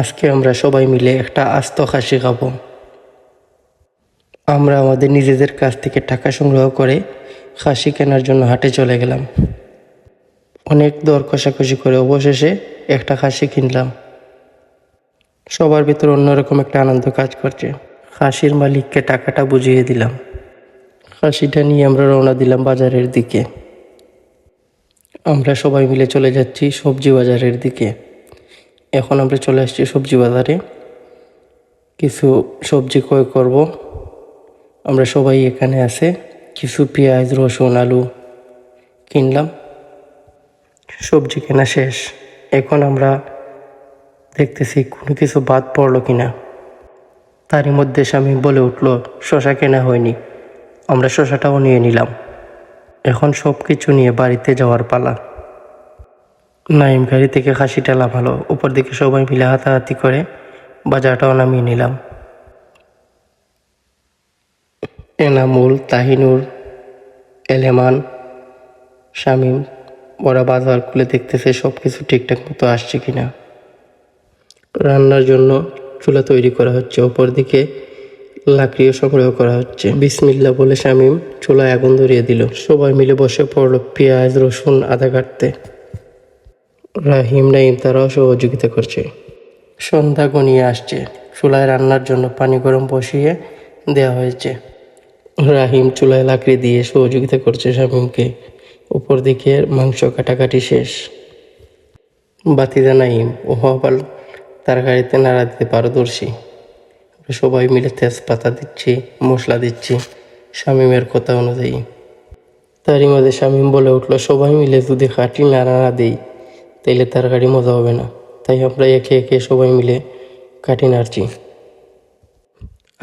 আজকে আমরা সবাই মিলে একটা আস্ত খাসি খাব। আমরা আমাদের নিজেদের কাছ থেকে টাকা সংগ্রহ করে খাসি কেনার জন্য হাটে চলে গেলাম। অনেক দর কষাকষি করে অবশেষে একটা খাসি কিনলাম। সবার ভিতর অন্যরকম একটা আনন্দ কাজ করছে। খাসির মালিককে টাকাটা বুঝিয়ে দিলাম। খাসিটা নিয়ে আমরা রওনা দিলাম বাজারের দিকে। আমরা সবাই মিলে চলে যাচ্ছি সবজি বাজারের দিকে। এখন আমরা চলে আসছি সবজি বাজারে। কিছু সবজি ক্রয় করব। আমরা সবাই এখানে আছে। কিছু পেঁয়াজ, রসুন, আলু কিনলাম। সবজি কেনা শেষ। এখন আমরা দেখতেছি কোনো কিছু বাদ পড়ল কিনা। তারই মধ্যে স্বামী বলে উঠল, শশা কেনা হয়নি। আমরা শশাটাও নিয়ে নিলাম। এখন সব কিছু নিয়ে বাড়িতে যাওয়ার পালা। নাইম গাড়ি থেকে খাসিটা লাভালো উপর দিকে সবাই মিলে হাতাহাতি করে বাজারটাও নামিয়ে নিলাম। এনামুল, তাহিনুর, এলেমান, শামিম, ওরা বাজার খুলে দেখতেছে সব কিছু ঠিকঠাক মতো আসছে কিনা। রান্নার জন্য চুলা তৈরি করা হচ্ছে ওপর দিকে লাকড়িও সংগ্রহ করা হচ্ছে। বিসমিল্লা বলে শামিম চুলায় আগুন ধরিয়ে দিল। সবাই মিলে বসে পড়ল পেঁয়াজ, রসুন, আদা কাটতে। রাহিম নাইম তারাও সহযোগিতা করছে। সন্ধ্যা গনিয়ে আসছে। চুলায় রান্নার জন্য পানি গরম বসিয়ে দেওয়া হয়েছে। রাহিম চুলায় লাকড়ি দিয়ে সহযোগিতা করছে শামিমকে। উপর দিকে মাংস কাটাকাটি শেষ। বাতিদা নাইম ও হবাল তার গাড়িতে নাড়া দিতে পারদর্শী। সবাই মিলে তেজপাতা দিচ্ছি মশলা দিচ্ছি শামিমের কথা অনুযায়ী। তারই মাঝে শামিম বলে উঠল সবাই মিলে যদি খাটি নাড়া না দিই তাইলে তরকারি মজা হবে না। তাই আমরা একে একে সবাই মিলে কাটি নাড়ছি।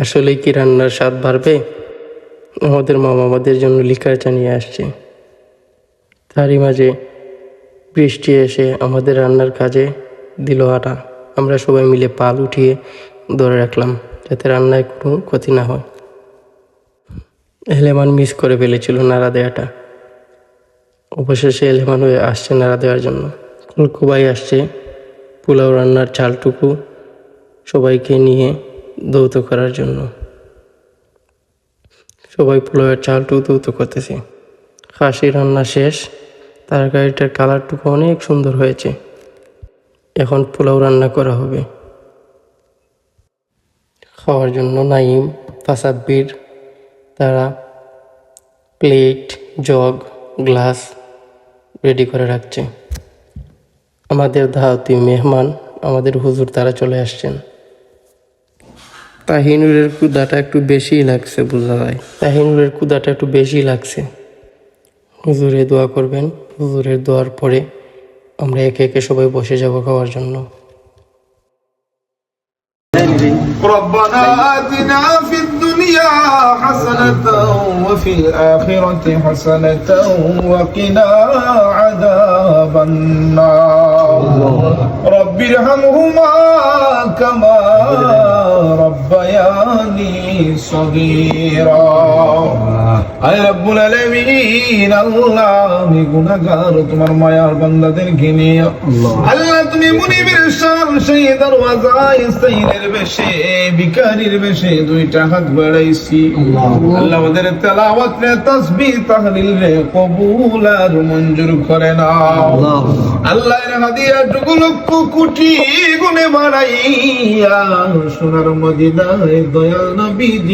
আসলেই কি রান্নার স্বাদ বাড়বে? আমাদের মামা আমাদের জন্য লিকার চা নিয়ে আসছে। তারই মাঝে বৃষ্টি এসে আমাদের রান্নার কাজে দিল আটা। আমরা সবাই মিলে পাল উঠিয়ে ধরে রাখলাম, যাতে রান্নায় কোনো ক্ষতি না হয়। এলেমান মিস করে ফেলেছিল নাড়া দেওয়াটা অবশেষে এলেমান হয়ে আসছে নাড়া দেওয়ার জন্য। কলকুবাই আসছে। পোলাও রান্নার চালটুকু সবাইকে নিয়ে দৌত করার জন্য। সবাই পোলাওয়ের চালটুকু দৌত করতেছে। খাসি রান্না শেষ। তার গাড়িটার কালারটুকু অনেক সুন্দর হয়েছে। এখন পোলাও রান্না করা হবে। খাওয়ার জন্য নাইম তাসাব্বির তারা প্লেট, জগ, গ্লাস রেডি করে রাখছে। আমাদের ধাওতি মেহমান আমাদের হুজুর তারা চলে আসছেন তাহিনুরের কুদাটা একটু বেশিই লাগছে বোঝা যায় তাহিনুরের কুদাটা একটু বেশি লাগছে হুজুরে দোয়া করবেন হুজুরের দোয়ার পরে আমরা একে একে সবাই বসে যাব খাওয়ার জন্য ربنا آتنا في الدنيا حسنة وفي الآخرة حسنة وقنا عذاب النار رب ارحمهما كما আয় রব্বুল আলামিন আল্লাহ আমি গুনাহগার তোমার মায়ার আল্লাহ। তুমি মুনিবের সেই দরওয়াজায় সাইনের বেশে ভিখারির বেশে দুইটা হাত বাড়াইছি। আল্লাহ ওদের তেলাওয়াত রে তাসবিহ তাহলিল রে কবুল আর মঞ্জুর করে না আল্লাহ এর হাদিয়া টুকু লক্ষ গুনে বাড়াইয়া সোনার মদিনায় দয়াল নবী be the